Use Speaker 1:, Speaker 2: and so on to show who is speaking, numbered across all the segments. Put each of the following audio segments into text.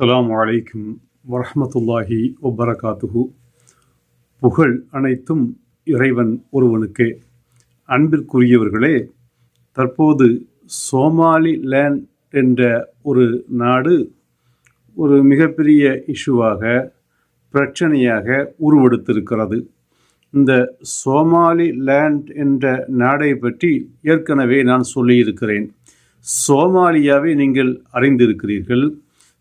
Speaker 1: அஸ்லாம் அலைக்கும் வரமத்துல்லாஹி ஒபரகாத்துஹு புகழ் அனைத்தும் இறைவன் ஒருவனுக்கே. அன்பிற்குரியவர்களே தற்போது சோமாலி லேண்ட் என்ற ஒரு நாடு ஒரு மிகப்பெரிய இஷ்யூவாக பிரச்சனையாக உருவெடுத்திருக்கிறது. இந்த சோமாலி லேண்ட் என்ற நாடை பற்றி ஏற்கனவே நான் சொல்லியிருக்கிறேன். சோமாலியாவை நீங்கள் அறிந்திருக்கிறீர்கள்.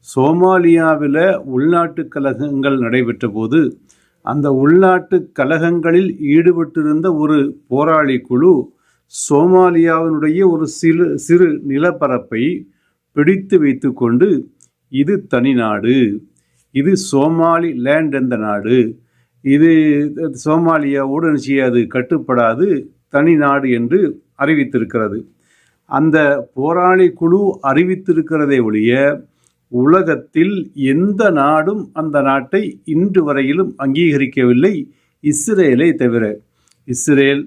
Speaker 1: சோமாலியாவில் உள்நாட்டு கலகங்கள் நடைபெற்ற போது அந்த உள்நாட்டு கலகங்களில் ஈடுபட்டிருந்த ஒரு போராளி குழு சோமாலியாவினுடைய ஒரு சிறு சிறு நிலப்பரப்பை பிடித்து வைத்துக்கொண்டு இது தனிநாடு இது சோமாலி லேண்ட் என்ற நாடு இது சோமாலியாவோடு என்ன செய்யாது கட்டுப்படாது தனி நாடு என்று அறிவித்திருக்கிறது. அந்த போராளி குழு அறிவித்திருக்கிறதை ஒழிய உலகத்தில் எந்த நாடும் அந்த நாட்டை இன்று வரையிலும் அங்கீகரிக்கவில்லை. இஸ்ரேலை தவிர இஸ்ரேல்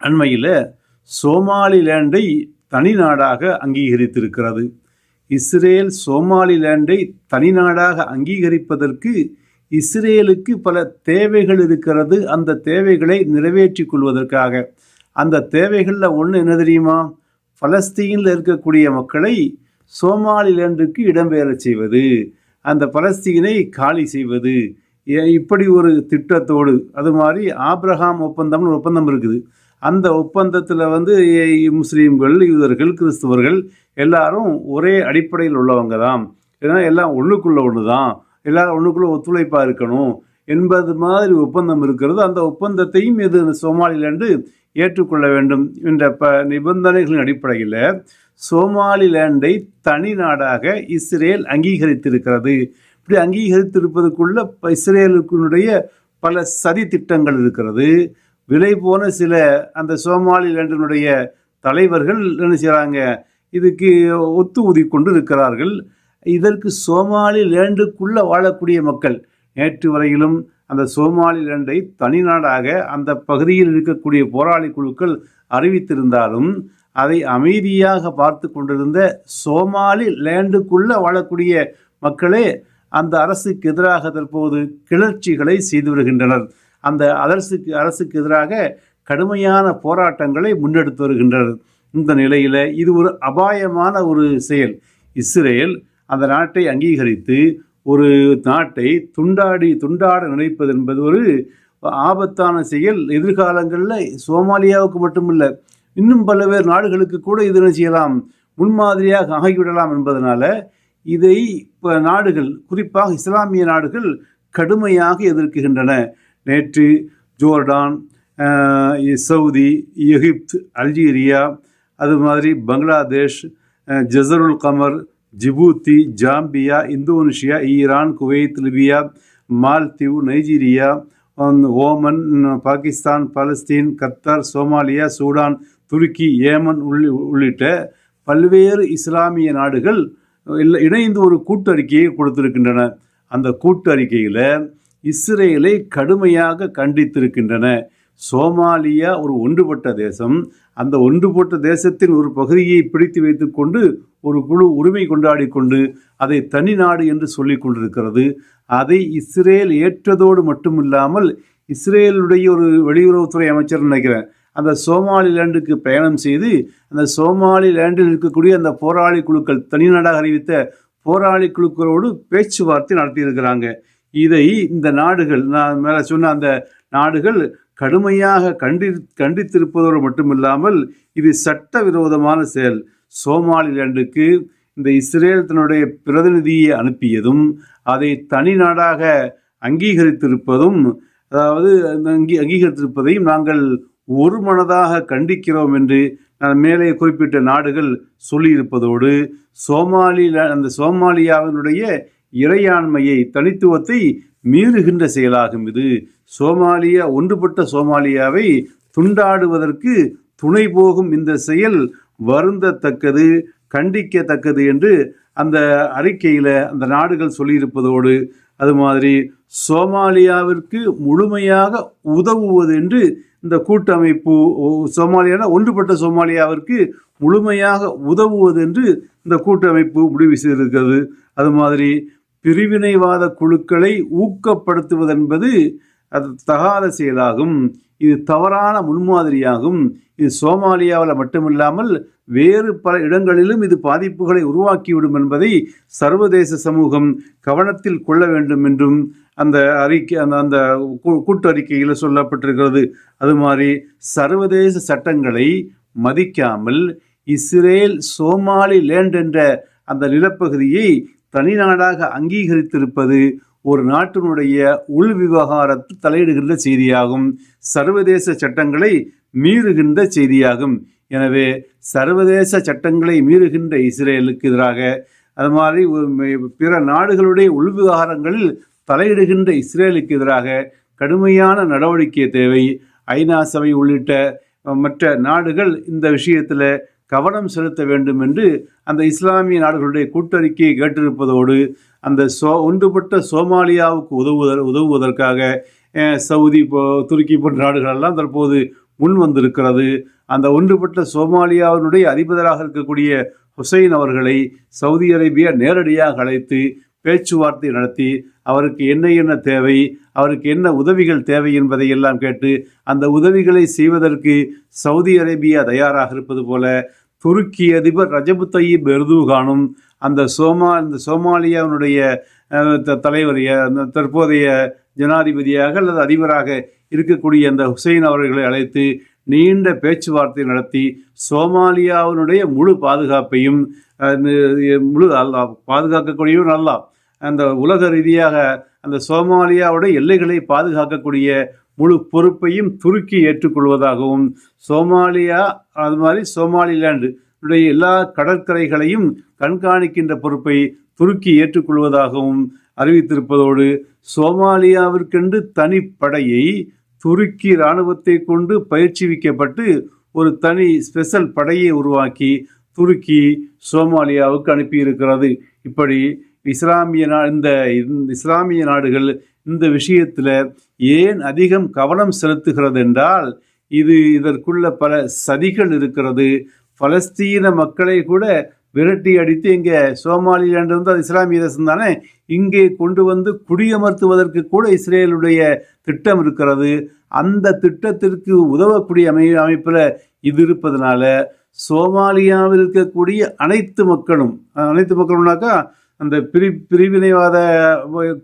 Speaker 1: அண்மையில் சோமாலிலேண்டை தனி நாடாக அங்கீகரித்திருக்கிறது. இஸ்ரேல் சோமாலிலேண்டை தனி நாடாக அங்கீகரிப்பதற்கு இஸ்ரேலுக்கு பல தேவைகள் இருக்கிறது. அந்த தேவைகளை நிறைவேற்றி கொள்வதற்காக. அந்த தேவைகளில் ஒன்று என்ன தெரியுமா? பலஸ்தீனில் இருக்கக்கூடிய மக்களை சோமாலிலேண்டுக்கு இடம்பெயரச் செய்வது அந்த பலஸ்தீனை காலி செய்வது ஏ- இப்படி ஒரு திட்டத்தோடு அது மாதிரி ஆப்ரஹாம் ஒப்பந்தம்னு ஒரு ஒப்பந்தம் இருக்குது. அந்த ஒப்பந்தத்தில் வந்து ஏ- முஸ்லீம்கள் யூதர்கள் கிறிஸ்துவர்கள் எல்லாரும் ஒரே அடிப்படையில் உள்ளவங்க தான் ஏன்னா எல்லாம் ஒன்றுக்குள்ளே ஒன்று தான் எல்லாரும் ஒன்றுக்குள்ளே ஒத்துழைப்பாக இருக்கணும் என்பது மாதிரி ஒப்பந்தம் இருக்கிறது. அந்த ஒப்பந்தத்தையும் இது சோமாலிலேண்டு ஏற்றுக்கொள்ள வேண்டும் என்ற ப நிபந்தனைகளின் அடிப்படையில் சோமாலிலேண்டை தனி நாடாக இஸ்ரேல் அங்கீகரித்திருக்கிறது. இப்படி அங்கீகரித்திருப்பதுக்குள்ள இஸ்ரேலுக்குனுடைய பல சதி திட்டங்கள் இருக்கிறது. விலை போன சில அந்த சோமாலிலேண்டினுடைய தலைவர்கள் என்ன செய்கிறாங்க இதுக்கு ஒத்து ஊதி கொண்டு இருக்கிறார்கள். இதற்கு சோமாலிலேண்டுக்குள்ளே வாழக்கூடிய மக்கள் நேற்று வரையிலும் அந்த சோமாலிலேண்டை தனிநாடாக அந்த பகுதியில் இருக்கக்கூடிய போராளி குழுக்கள் அறிவித்திருந்தாலும் அதை அமைதியாக பார்த்து கொண்டிருந்த சோமாலி லேண்டுக்குள்ள வாழக்கூடிய மக்களே அந்த அரசுக்கு எதிராக தற்போது கிளர்ச்சிகளை செய்து வருகின்றனர். அந்த அரசுக்கு அரசுக்கு எதிராக கடுமையான போராட்டங்களை முன்னெடுத்து வருகின்றனர். இந்த நிலையில் இது ஒரு அபாயமான ஒரு செயல். இஸ்ரேல் அந்த நாட்டை அங்கீகரித்து ஒரு நாட்டை துண்டாடி துண்டாட நினைப்பது என்பது ஒரு ஆபத்தான செயல். எதிர்காலங்களில் சோமாலியாவுக்கு மட்டுமில்லை இன்னும் பல்வேறு நாடுகளுக்கு கூட இது என்ன செய்யலாம் முன்மாதிரியாக ஆகிவிடலாம் என்பதனால இதை இப்போ நாடுகள் குறிப்பாக இஸ்லாமிய நாடுகள் கடுமையாக எதிர்க்கின்றன. நேற்று ஜோர்டான் சவுதி எகிப்து அல்ஜீரியா அது மாதிரி பங்களாதேஷ் ஜசருல் Qamar Djibouti Zambia Indonesia Iran Kuwait Libya Maldives Nigeria Oman Pakistan Palestine Qatar Somalia Sudan துருக்கி ஏமன் உள்ளி உள்ளிட்ட பல்வேறு இஸ்லாமிய நாடுகள் இல்லை இணைந்து ஒரு கூட்டறிக்கையை கொடுத்திருக்கின்றன. அந்த கூட்டறிக்கையில் இஸ்ரேலை கடுமையாக கண்டித்திருக்கின்றன. சோமாலியா ஒரு ஒன்றுபட்ட தேசம். அந்த ஒன்றுபட்ட தேசத்தின் ஒரு பகுதியை பிடித்து வைத்துக்கொண்டு ஒரு குழு உரிமை கொண்டாடி கொண்டு அதை தனி நாடு என்று சொல்லிக் கொண்டிருக்கிறது. அதை இஸ்ரேல் ஏற்றதோடு மட்டுமில்லாமல் இஸ்ரேலுடைய ஒரு வெளியுறவுத்துறை அமைச்சர் நினைக்கிறேன். அந்த சோமாலி லேண்டுக்கு பயணம் செய்து அந்த சோமாலி லேண்டில் இருக்கக்கூடிய அந்த போராளி குழுக்கள் தனிநாடாக அறிவித்த போராளி குழுக்களோடு பேச்சுவார்த்தை நடத்தியிருக்கிறாங்க. இதை இந்த நாடுகள் நான் மேலே சொன்ன அந்த நாடுகள் கடுமையாக கண்டி கண்டித்திருப்பதோடு மட்டுமில்லாமல் இது சட்டவிரோதமான செயல். சோமாலிலேண்டுக்கு இந்த இஸ்ரேல் தன்னுடைய பிரதிநிதியை அனுப்பியதும் அதை தனி நாடாக அங்கீகரித்திருப்பதும் அதாவது அந்த அங்கீ அங்கீகரித்திருப்பதையும் நாங்கள் ஒரு மனதாக கண்டிக்கிறோம் என்று நான் மேலே குறிப்பிட்ட நாடுகள் சொல்லியிருப்பதோடு சோமாலில அந்த சோமாலியாவினுடைய இறையாண்மையை தனித்துவத்தை மீறுகின்ற செயலாகும் இது. சோமாலியா ஒன்றுபட்ட சோமாலியாவை துண்டாடுவதற்கு துணை போகும் இந்த செயல் வருந்தத்தக்கது கண்டிக்கத்தக்கது என்று அந்த அறிக்கையில் அந்த நாடுகள் சொல்லியிருப்பதோடு அது மாதிரி சோமாலியாவிற்கு முழுமையாக உதவுவது என்று இந்த கூட்டமைப்பு சோமாலியான சோமாலியானா ஒன்றுபட்ட சோமாலியாவிற்கு முழுமையாக உதவுவது என்று இந்த கூட்டமைப்பு முடிவு செய்திருக்கிறது. அது மாதிரி பிரிவினைவாத குழுக்களை ஊக்கப்படுத்துவதென்பது அது தகாத செயலாகும். இது தவறான முன்மாதிரியாகும். இது சோமாலியாவில் மட்டுமில்லாமல் வேறு பல இடங்களிலும் இது பாதிப்புகளை உருவாக்கிவிடும் என்பதை சர்வதேச சமூகம் கவனத்தில் கொள்ள வேண்டும் என்றும் அந்த அறிக்கை அந்த அந்த கூ- கூட்டறிக்கையில் சொல்லப்பட்டிருக்கிறது. அது மாதிரி சர்வதேச சட்டங்களை மதிக்காமல் இஸ்ரேல் சோமாலி லேண்ட் என்ற அந்த நிலப்பகுதியை தனி நாடாக அங்கீகரித்திருப்பது ஒரு நாட்டினுடைய உள் விவகாரத்தில் தலையிடுகின்ற செய்தியாகும். சர்வதேச சட்டங்களை மீறுகின்ற செய்தியாகும். எனவே சர்வதேச சட்டங்களை மீறுகின்ற இஸ்ரேலுக்கு எதிராக அது மாதிரி பிற நாடுகளுடைய உள் விவகாரங்களில் தலையிடுகின்ற இஸ்ரேலுக்கு எதிராக கடுமையான நடவடிக்கை தேவை. ஐநா சபை உள்ளிட்ட மற்ற நாடுகள் இந்த விஷயத்தில் கவனம் செலுத்த வேண்டும் என்று அந்த இஸ்லாமிய நாடுகளுடைய கூட்டறிக்கையை கேட்டிருப்பதோடு அந்த சோ ஒன்றுபட்ட சோமாலியாவுக்கு உதவுவதற் உதவுவதற்காக சவுதி போ- துருக்கி போன்ற நாடுகளெல்லாம் தற்போது முன் வந்திருக்கிறது. அந்த ஒன்றுபட்ட சோமாலியாவினுடைய அதிபதராக இருக்கக்கூடிய ஹுசைன் அவர்களை சவுதி அரேபியா நேரடியாக அழைத்து பேச்சுவார்த்தை நடத்தி அவருக்கு என்ன என்ன தேவை அவருக்கு என்ன உதவிகள் தேவை என்பதை எல்லாம் கேட்டு அந்த உதவிகளை செய்வதற்கு சவுதி அரேபியா தயாராக இருப்பது போல துருக்கி அதிபர் ரஜபு தய்யிப் எர்தூகானும் அந்த சோமா இந்த சோமாலியாவினுடைய த- தலைவர் அந்த தற்போதைய ஜனாதிபதியாக அல்லது அதிபராக இருக்கக்கூடிய அந்த ஹுசைன் அவர்களை அழைத்து நீண்ட பேச்சுவார்த்தை நடத்தி சோமாலியாவினுடைய முழு பாதுகாப்பையும் முழு அல்லா பாதுகாக்கக்கூடியவும் அல்லா அந்த உலக ரீதியாக அந்த சோமாலியாவுடைய எல்லைகளை பாதுகாக்கக்கூடிய முழு பொறுப்பையும் துருக்கி ஏற்றுக்கொள்வதாகவும் சோமாலியா அது மாதிரி சோமாலிலாண்டு எல்லா கடற்கரைகளையும் கண்காணிக்கின்ற பொறுப்பை துருக்கி ஏற்றுக்கொள்வதாகவும் அறிவித்திருப்பதோடு சோமாலியாவிற்கென்று தனிப்படையை துருக்கி இராணுவத்தை கொண்டு பயிற்சிவிக்கப்பட்டு ஒரு தனி ஸ்பெஷல் படையை உருவாக்கி துருக்கி சோமாலியாவுக்கு அனுப்பியிருக்கிறது. இப்படி இஸ்லாமிய நா இந்த இந்த இஸ்லாமிய நாடுகள் இந்த விஷயத்தில் ஏன் அதிகம் கவனம் செலுத்துகிறது என்றால் இது இதற்குள்ள பல சதிகள் இருக்கிறது. பலஸ்தீன மக்களை கூட விரட்டி அடித்து இங்கே சோமாலிலாண்டு வந்து அது இஸ்லாமிய தேசம் தானே இங்கே கொண்டு வந்து குடியமர்த்துவதற்கு கூட இஸ்ரேலுடைய திட்டம் இருக்கிறது. அந்த திட்டத்திற்கு உதவக்கூடிய அமை அமைப்பில் இது இருப்பதனால சோமாலியாவில் இருக்கக்கூடிய அனைத்து மக்களும் அனைத்து மக்களும்னாக்கா அந்த பிரி பிரிவினைவாத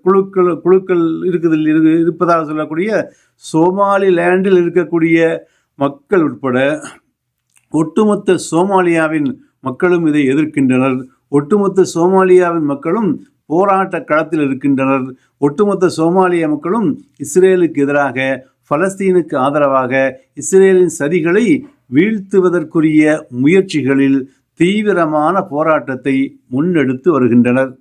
Speaker 1: குழுக்கள் குழுக்கள் இருக்குது இரு இருப்பதாக சொல்லக்கூடிய சோமாலி லேண்டில் இருக்கக்கூடிய மக்கள் உட்பட ஒட்டுமொத்த சோமாலியாவின் மக்களும் இதை எதிர்க்கின்றனர். ஒட்டுமொத்த சோமாலியாவின் மக்களும் போராட்ட களத்தில் இருக்கின்றனர். ஒட்டுமொத்த சோமாலிய மக்களும் இஸ்ரேலுக்கு எதிராக பலஸ்தீனுக்கு ஆதரவாக இஸ்ரேலின் சதிகளை வீழ்த்துவதற்குரிய முயற்சிகளில் தீவிரமான போராட்டத்தை முன்னெடுத்து வருகின்றனர்.